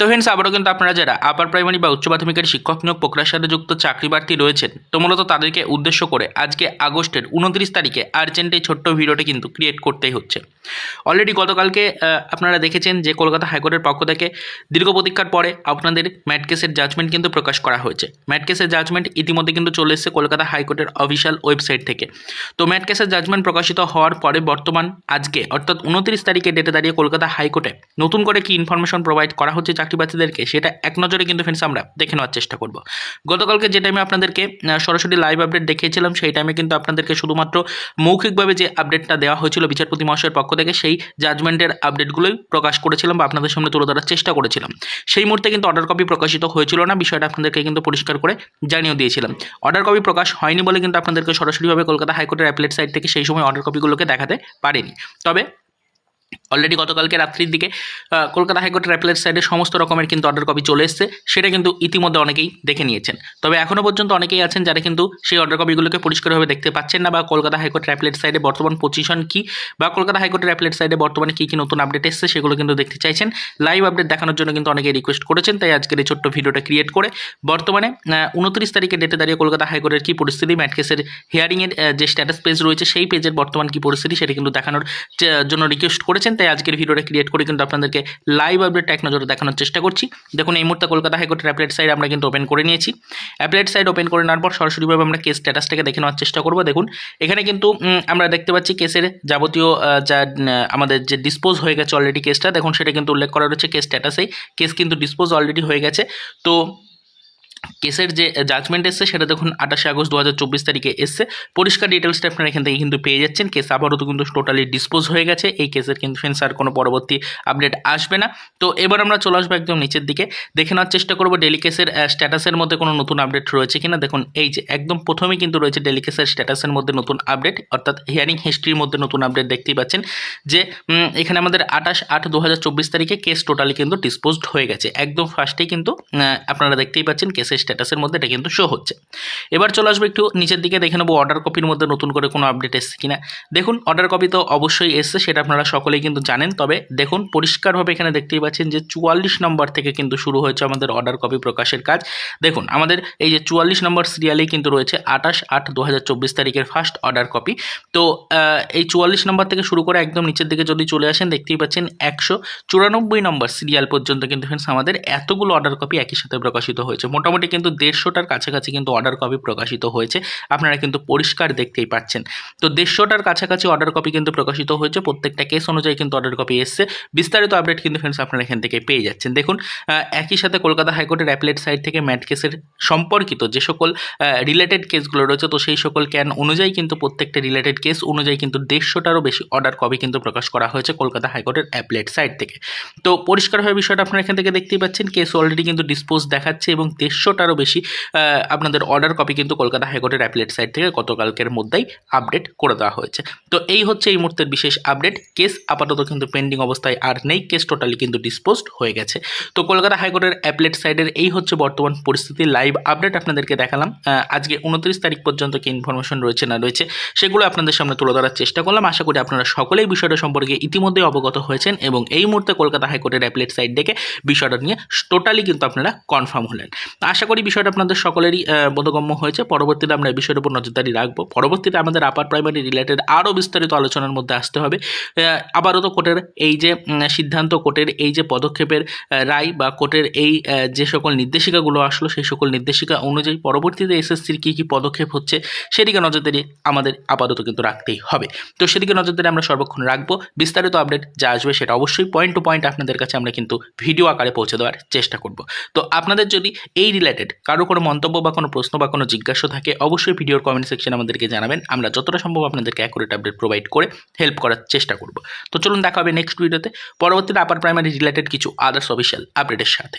তো ফ্রেন্ডস আবারও কিন্তু আপনারা যারা আপার প্রাইমারি বা উচ্চ মাধ্যমিকের শিক্ষক নিয়োগ প্রক্রিয়ার সাথে যুক্ত চাকরি প্রার্থী রয়েছেন, তো মূলত তাদেরকে উদ্দেশ্য করে আজকে আগস্টের উনত্রিশ তারিখে আর্জেন্ট এই ছোট্ট ভিডিওটি কিন্তু ক্রিয়েট করতেই হচ্ছে। অলরেডি গতকালকে আপনারা দেখেছেন যে কলকাতা হাইকোর্টের পক্ষ থেকে দীর্ঘ প্রতীক্ষার পরে আপনাদের ম্যাট কেসের জাজমেন্ট কিন্তু প্রকাশ করা হয়েছে। ম্যাট কেসের জাজমেন্ট ইতিমধ্যে কিন্তু চলে এসেছে কলকাতা হাইকোর্টের অফিসিয়াল ওয়েবসাইট থেকে। তো ম্যাট কেসের জাজমেন্ট প্রকাশিত হওয়ার পরে বর্তমান আজকে, অর্থাৎ উনত্রিশ তারিখে ডেটে দাঁড়িয়ে কলকাতা হাইকোর্টে নতুন করে কি ইনফরমেশন প্রোভাইড করা হচ্ছে চাকরি সেটা এক নজরে কিন্তু ফ্রেন্ডস আমরা দেখে নেওয়ার চেষ্টা করব। গতকালকে যে টাইমে আপনাদেরকে সরাসরি লাইভ আপডেট দেখিয়েছিলাম, সেই টাইমে কিন্তু আপনাদেরকে শুধুমাত্র মৌখিকভাবে যে আপডেটটা দেওয়া হয়েছিল বিচারপতি মহাশয়ের পক্ষ থেকে, সেই জাজমেন্টের আপডেটগুলোই প্রকাশ করেছিলাম বা আপনাদের সামনে তুলে ধরার চেষ্টা করেছিলাম। সেই মুহূর্তে কিন্তু অর্ডার কপি প্রকাশিত হয়েছিল না, বিষয়টা আপনাদেরকে কিন্তু পরিষ্কার করে জানিয়ে দিয়েছিলাম। অর্ডার কপি প্রকাশ হয়নি বলে কিন্তু আপনাদেরকে সরাসরিভাবে কলকাতা হাইকোর্টের অ্যাপলেট সাইট থেকে সেই সময় অর্ডার কপিগুলোকে দেখাতে পারেনি। তবে অলরেডি গতকালকে রাত্রির দিকে কলকাতা হাইকোর্টের অ্যাপলেট সাইডে সমস্ত রকমের কিন্তু অর্ডার কপি চলে এসেছে। সেটা কিন্তু ইতিমধ্যে অনেকেই দেখে নিয়েছেন। তবে এখনও পর্যন্ত অনেকেই আছেন যারা কিন্তু সেই অর্ডার কপিগুলোকে পরিষ্কারভাবে দেখতে পাচ্ছেন না বা কলকাতা হাইকোর্টের অ্যাপলেট সাইডে বর্তমান পজিশন কী বা কলকাতা হাইকোর্টের অ্যাপলেট সাইডে বর্তমানে কী কী নতুন আপডেট এসছে সেগুলো কিন্তু দেখতে চাইছেন। লাইভ আপডেট দেখানোর জন্য কিন্তু অনেকেই রিকোয়েস্ট করেছেন, তাই আজকের এই ছোট্ট ভিডিওটা ক্রিয়েট করে বর্তমানে উনত্রিশ তারিখে ডেটে দাঁড়িয়ে কলকাতা হাইকোর্টের কী পরিস্থিতি ম্যাটকেসের হিয়ারিংয়ের যে স্ট্যাটাস পেজ রয়েছে সেই পেজের বর্তমান কী পরিস্থিতি সেটা কিন্তু দেখানোর জন্য রিকোয়েস্ট করেছেন। তাই আজকের ভিডিওটা ক্রিয়েট করে কিন্তু আপনাদেরকে লাইভ আপডেট এক নজরে দেখানোর চেষ্টা করছি। দেখুন, এই মুহূর্তে কলকাতা হাইকোর্টের অ্যাপলেট সাইড আমরা কিন্তু ওপেন করে নিয়েছি। অ্যাপলেট সাইড ওপেন করে নেওয়ার পর সরাসরিভাবে আমরা কেস স্ট্যাটাসটাকে দেখে নেওয়ার চেষ্টা করব। দেখুন, এখানে কিন্তু আমরা দেখতে পাচ্ছি কেসের যাবতীয় যা আমাদের যে ডিসপোজ হয়ে গেছে অলরেডি কেসটা দেখুন, সেটা কিন্তু উল্লেখ করা রয়েছে কেস স্ট্যাটাসেই কেস কিন্তু ডিসপোজ অলরেডি হয়ে গেছে। তো কেসের যে জাজমেন্ট এসছে সেটা দেখুন আঠাশে আগস্ট দু হাজার চব্বিশ তারিখে এসছে। পরিষ্কার ডিটেলসটা আপনারা এখান থেকে কিন্তু পেয়ে যাচ্ছেন। কেস আপাতত কিন্তু টোটালি ডিসপোজ হয়ে গেছে। এই কেসের কিন্তু আর কোনো পরবর্তী আপডেট আসবে না। তো এবার আমরা চলে আসব একদম নিচের দিকে। দেখে নেওয়ার চেষ্টা করব ডেলি কেসের স্ট্যাটাসের মধ্যে কোনো নতুন আপডেট রয়েছে কিনা। দেখুন, এই যে একদম প্রথমেই কিন্তু রয়েছে ডেলি কেসের স্ট্যাটাসের মধ্যে নতুন আপডেট অর্থাৎ হিয়ারিং হিস্ট্রির মধ্যে নতুন আপডেট দেখতেই পাচ্ছেন যে এখানে আমাদের আঠাশ আট দু তারিখে কেস টোটালি কিন্তু ডিসপোজড হয়ে গেছে। একদম ফার্স্টেই কিন্তু আপনারা দেখতেই পাচ্ছেন কেসের স্ট্যাটাসের মধ্যে এটা কিন্তু শো হচ্ছে। এবার চলে আসব একটু নিচের দিকে, দেখে নেব অর্ডার কপির মধ্যে নতুন করে কোনো আপডেট এসছে কিনা। দেখুন অর্ডার কপি তো অবশ্যই এসছে, সেটা আপনারা সকলেই কিন্তু জানেন। তবে দেখুন, পরিষ্কারভাবে এখানে দেখতেই পাচ্ছেন যে চুয়াল্লিশ নম্বর থেকে কিন্তু শুরু হয়েছে আমাদের অর্ডার কপি প্রকাশের কাজ। দেখুন, আমাদের এই যে চুয়াল্লিশ নম্বর সিরিয়ালেই কিন্তু রয়েছে আঠাশ আট দু তারিখের ফার্স্ট অর্ডার কপি তো এই চুয়াল্লিশ নম্বর থেকে শুরু করে একদম নিচের দিকে যদি চলে আসেন, দেখতেই পাচ্ছেন একশো চুরানব্বই নম্বর সিরিয়াল পর্যন্ত কিন্তু ফ্রেন্ডস আমাদের এতগুলো অর্ডার কপি একই সাথে প্রকাশিত হয়েছে। মোটামুটি কিন্তু দেড়শোটার কাছাকাছি কিন্তু অর্ডার কপি প্রকাশিত হয়েছে। আপনারা কিন্তু পরিষ্কার দেখতেই পাচ্ছেন। তো দেড়শোটার কাছাকাছি অর্ডার কপি কিন্তু প্রকাশিত হয়েছে। প্রত্যেকটা কেস অনুযায়ী কিন্তু অর্ডার কপি এসছে। বিস্তারিত আপডেট কিন্তু ফ্রেন্ডস আপনারা এখান থেকে পেয়ে যাচ্ছেন। দেখুন একই সাথে কলকাতা হাইকোর্টের অ্যাপলেট সাইট থেকে ম্যাট কেসের সম্পর্কিত যে সকল রিলেটেড কেসগুলো রয়েছে, তো সেই সকল ক্যান অনুযায়ী কিন্তু প্রত্যেকটা রিলেটেড কেস অনুযায়ী কিন্তু দেড়শোটারও বেশি অর্ডার কপি কিন্তু প্রকাশ করা হয়েছে কলকাতা হাইকোর্টের অ্যাপলেট সাইট থেকে। তো পরিষ্কারভাবে বিষয়টা আপনারা এখান থেকে দেখতেই পাচ্ছেন। কেস অলরেডি কিন্তু ডিসপোজ দেখাচ্ছে এবং দেড়শোটারও বেশি আপনাদের অর্ডার কপি কিন্তু কলকাতা হাইকোর্টের অ্যাপলেট সাইট থেকে গতকালকের মধ্যেই আপডেট করে দেওয়া হয়েছে। তো এই হচ্ছে এই মুহূর্তের বিশেষ আপডেট কেস আপাতত কিন্তু পেন্ডিং অবস্থায় আর নেই। কেস টোটালি কিন্তু ডিসপোজড হয়ে গেছে। তো কলকাতা হাইকোর্টের অ্যাপলেট সাইডের এই হচ্ছে বর্তমান পরিস্থিতি। লাইভ আপডেট আপনাদেরকে দেখালাম। আজকে উনত্রিশ তারিখ পর্যন্ত কি ইনফরমেশন রয়েছে না রয়েছে, সেগুলো আপনাদের সামনে তুলে ধরার চেষ্টা করলাম। আশা করি আপনারা সকলেই বিষয়টা সম্পর্কে ইতিমধ্যেই অবগত হয়েছেন এবং এই মুহূর্তে কলকাতা হাইকোর্টের অ্যাপলেট সাইট দেখে বিষয়টা নিয়ে টোটালি কিন্তু আপনারা কনফার্ম হলেন। আশা করি বিষয়টা আপনাদের সকলেরই বোধগম্য হয়েছে। পরবর্তীতে আমরা এই বিষয়ের উপর নজরদারি রাখব। পরবর্তীতে আমাদের আপার প্রাইমারি রিলেটেড আরও বিস্তারিত আলোচনার মধ্যে আসতে হবে। আবারও তো কোর্টের এই যে সিদ্ধান্ত, কোর্টের এই যে পদক্ষেপের রায় বা কোর্টের এই যে সকল নির্দেশিকাগুলো আসলো, সেই সকল নির্দেশিকা অনুযায়ী পরবর্তীতে এসএসসির কী কী পদক্ষেপ হচ্ছে, সেদিকে নজরদারি আমাদের আপাতত কিন্তু রাখতেই হবে। তো সেদিকে নজরদারি আমরা সর্বক্ষণ রাখব। বিস্তারিত আপডেট যা আসবে সেটা অবশ্যই পয়েন্ট টু পয়েন্ট আপনাদের কাছে আমরা কিন্তু ভিডিও আকারে পৌঁছে দেওয়ার চেষ্টা করব। তো আপনাদের যদি এই রিলেটেড কারও কোনো মন্তব্য বা কোনো প্রশ্ন বা কোনো জিজ্ঞাসা থাকে, অবশ্যই ভিডিওর কমেন্ট সেকশন আমাদেরকে জানাবেন। আমরা যতটা সম্ভব আপনাদেরকে অ্যাকুরেট আপডেট প্রোভাইড করে হেল্প করার চেষ্টা করব। তো চলুন দেখা হবে নেক্সট ভিডিওতে পরবর্তীতে আপার প্রাইমারি রিলেটেড কিছু আদার্স অফিসিয়াল আপডেটের সাথে।